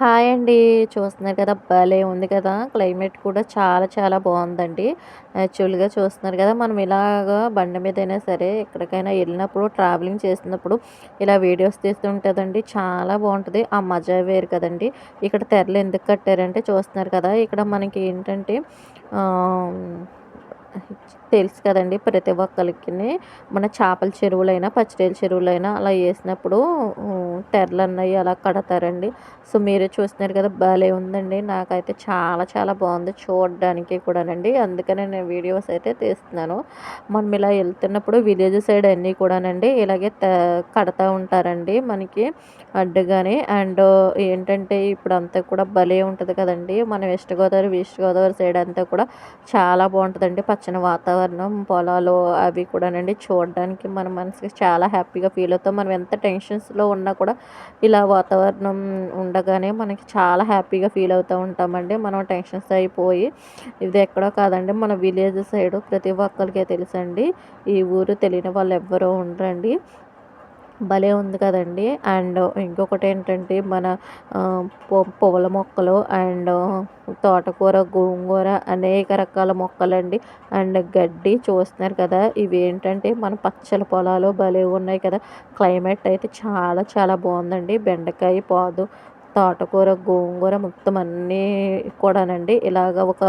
Hi అండి. చూస్తున్నారు కదా! భలే ఉంది కదా! క్లైమేట్ కూడా చాలా చాలా బాగుందండి యాక్చువల్‌గా చూస్తున్నారు కదా! మనం ఇలాగా బండి మీదైనా సరే ఎక్కడికైనా వెళ్ళినప్పుడు ట్రావెలింగ్ చేసినప్పుడు ఇలా వీడియోస్ తీస్తుంటదండి. చాలా బాగుంటుంది ఆ మజా వేరు కదండి ఇక్కడ తెరలు ఎందుకు కట్టారంటే చూస్తున్నారు కదా! ఇక్కడ మనకి ఏంటంటే తెలుసు కదండి ప్రతి ఒక్కరికి మన చేపల చెరువులైనా, పచ్చిరొయ్యల చెరువులైనా అలా వేసినప్పుడు టెర్లు అన్నవి అలా కడతారండి. సో, మీరే చూస్తున్నారు కదా! భలే ఉందండి. నాకైతే చాలా చాలా బాగుంది చూడడానికి కూడానండి. అందుకనే నేను వీడియోస్ అయితే తీస్తున్నాను. మనం ఇలా వెళ్తున్నప్పుడు విలేజ్ సైడ్ అన్నీ కూడానండి ఇలాగే కడతా ఉంటారండి మనకి అడ్డుగానే అండ్ ఏంటంటే ఇప్పుడు అంతా కూడా భలే ఉంటుంది కదండి మన west Godavari, east Godavari side అంతా కూడా చాలా బాగుంటుందండి పచ్చని వాతావరణం, పొలాలు అవి కూడానండి చూడడానికి మన మనసుకి చాలా హ్యాపీగా ఫీల్ అవుతాం. మనం ఎంత టెన్షన్స్‌లో ఉన్నా కూడా ఇలా వాతావరణం ఉండగానే మనకి చాలా హ్యాపీగా ఫీల్ అవుతూ ఉంటామండి. మనం టెన్షన్స్ అయిపోయి ఇది ఎక్కడో కాదండి మన విలేజ్ సైడ్ ప్రతి ఒక్కరికే తెలుసండి. ఈ ఊరు తెలియని వాళ్ళు ఎవ్వరూ ఉండరండి. భలే ఉంది కదండి అండ్ ఇంకొకటి ఏంటంటే మన పువ్వుల మొక్కలు అండ్ తోటకూర, గోంగూర అనేక రకాల మొక్కలండి. అండ్ గడ్డి చూస్తున్నారు కదా! ఇవేంటంటే మన పచ్చల పొలాలు భలే ఉన్నాయి కదా! క్లైమేట్ అయితే చాలా చాలా బాగుందండి బెండకాయ పాదు, తోటకూర, గోంగూర మొత్తం అన్నీ కూడానండి ఇలాగ ఒక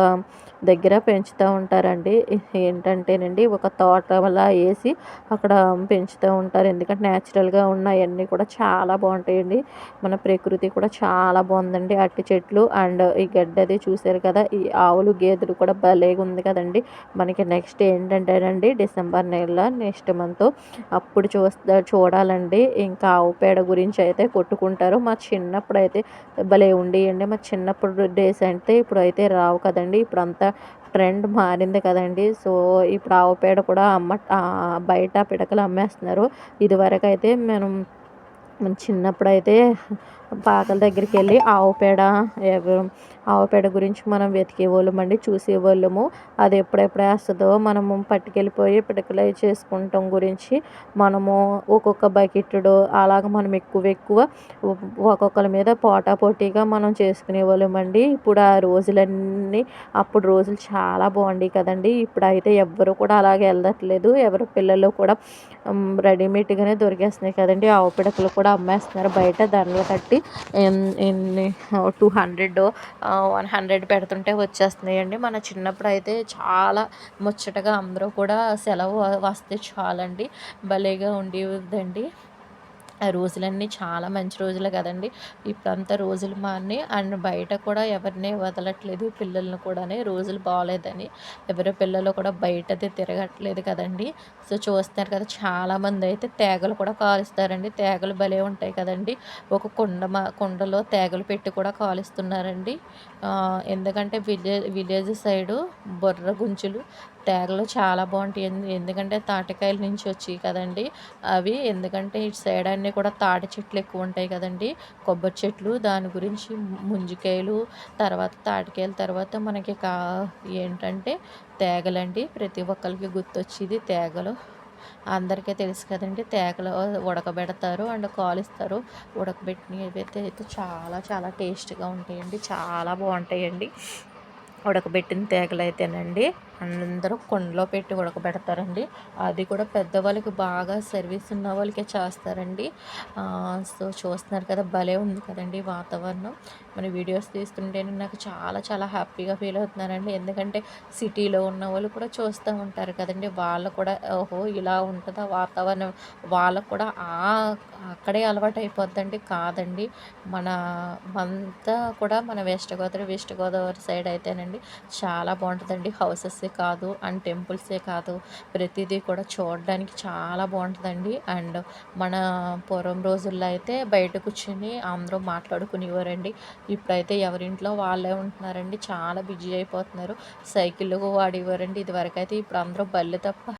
దగ్గర పెంచుతూ ఉంటారండి. ఏంటంటేనండి ఒక తోట అలా వేసి అక్కడ పెంచుతూ ఉంటారు. ఎందుకంటే నేచురల్‌గా ఉన్నాయన్నీ కూడా చాలా బాగుంటాయండి మన ప్రకృతి కూడా చాలా బాగుందండి అరటి చెట్లు అండ్ ఈ గడ్డది చూసారు కదా! ఈ ఆవులు, గేదెలు కూడా భలేగా ఉంది కదండి మనకి నెక్స్ట్ ఏంటంటేనండి డిసెంబర్ నెలలో నెక్స్ట్ మంత్ అప్పుడు చూస్తా చూడాలండి. ఇంకా ఆవు పేడ గురించి అయితే కొట్టుకుంటారు. మా చిన్నప్పుడు అయితే భలే ఉండేయండి. మా చిన్నప్పుడు డేస్ అంటే అయితే రావు కదండి ఇప్పుడు అంతా ట్రెండ్ మారింది కదండీ! సో, ఇప్పుడు ఆవు పేడ కూడా అమ్మ బయట పిడకలు అమ్మేస్తున్నారు. ఇదివరకైతే మనం చిన్నప్పుడైతే పాకల దగ్గరికి వెళ్ళి ఆవు పేడ ఆవు పేడ గురించి మనం వెతికేవాళ్ళమండి. చూసేవాళ్ళము. అది ఎప్పుడెప్పుడు వేస్తుందో మనము పట్టుకెళ్ళిపోయి పిడకలయి చేసుకుంటాం గురించి మనము ఒక్కొక్క బకెట్టుడు అలాగ మనం ఎక్కువ ఎక్కువ ఒక్కొక్కరి మీద పోటా పోటీగా మనం చేసుకునేవాళ్ళమండి. ఇప్పుడు ఆ రోజులన్నీ అప్పుడు రోజులు చాలా బాగుండేవి కదండి ఇప్పుడైతే ఎవ్వరు కూడా అలాగే వెళ్ళట్లేదు ఎవరు పిల్లలు కూడా రెడీమేడ్‌గానే దొరికేస్తున్నాయి కదండి ఆవు పిడకలు కూడా అమ్మేస్తున్నారు బయట దండలు కట్టి టూ హండ్రెడ్ వన్ హండ్రెడ్ పెడుతుంటే వచ్చేస్తున్నాయండి. మన చిన్నప్పుడు అయితే చాలా ముచ్చటగా అందరూ కూడా సెలవు వస్తే చాలండి భలేగా ఉండేదండి. ఆ రోజులన్నీ చాలా మంచి రోజులు కదండి ఇప్పుడంతా రోజులు మారి అండ్ బయట కూడా ఎవరిని వదలట్లేదు పిల్లల్ని కూడాని రోజులు బాగాలేదని ఎవరి పిల్లలు కూడా బయటది తిరగట్లేదు కదండి సో, చూస్తున్నారు కదా! చాలామందైతే తేగలు కూడా కాలుస్తారండి. తేగలు భలే ఉంటాయి కదండీ! ఒక కుండ మా కుండలో తేగలు పెట్టి కూడా కాలుస్తున్నారండి. ఎందుకంటే విలేజ్ విలేజ్ సైడు బొర్ర గుంచులు తేగలు చాలా బాగుంటాయి ఎందుకంటే తాటికాయల నుంచి వచ్చాయి కదండీ! అవి ఎందుకంటే ఇటు సైడ్ అన్నీ కూడా తాటి చెట్లు ఎక్కువ ఉంటాయి కదండి కొబ్బరి చెట్లు దాని గురించి ముంజికాయలు తర్వాత తాటికాయల తర్వాత మనకి కా ఏంటంటే తేగలండి. ప్రతి ఒక్కరికి గుర్తొచ్చేది తేగలు. అందరికీ తెలుసు కదండి తేగలు ఉడకబెడతారు అండ్ కాలుస్తారు. ఉడకబెట్టినవి అయితే చాలా చాలా టేస్ట్‌గా ఉంటాయండి. చాలా బాగుంటాయండి ఉడకబెట్టిన తేగలైతేనండి అందరూ కుండలో పెట్టి ఉడకబెడతారండి. అది కూడా పెద్దవాళ్ళకి బాగా సర్వీస్ ఉన్న వాళ్ళకే చేస్తారండి. సో, చూస్తున్నారు కదా! భలే ఉంది కదండి వాతావరణం. మన వీడియోస్ తీస్తుంటేనే నాకు చాలా చాలా హ్యాపీగా ఫీల్ అవుతున్నానండి. ఎందుకంటే సిటీలో ఉన్న వాళ్ళు కూడా చూస్తూ ఉంటారు కదండీ! వాళ్ళు కూడా ఓహో! ఇలా ఉంటుందా వాతావరణం వాళ్ళకి కూడా ఆ అక్కడే అలవాటయిపోద్దండి. కాదండి మన అంతా కూడా మన west Godavari, west Godavari side అయితేనండి చాలా బాగుంటుందండి హౌసెస్ కాదు అండ్ టెంపుల్సే కాదు ప్రతిదీ కూడా చూడడానికి చాలా బాగుంటుందండి అండ్ మన పూర్వం రోజుల్లో అయితే బయట కూర్చొని అందరూ మాట్లాడుకునేవారండి. ఇప్పుడైతే ఎవరింట్లో వాళ్ళే ఉంటున్నారండి. చాలా బిజీ అయిపోతున్నారు. సైకిళ్ళు వాడేవారండి ఇదివరకైతే. ఇప్పుడు అందరూ బళ్ళు తప్ప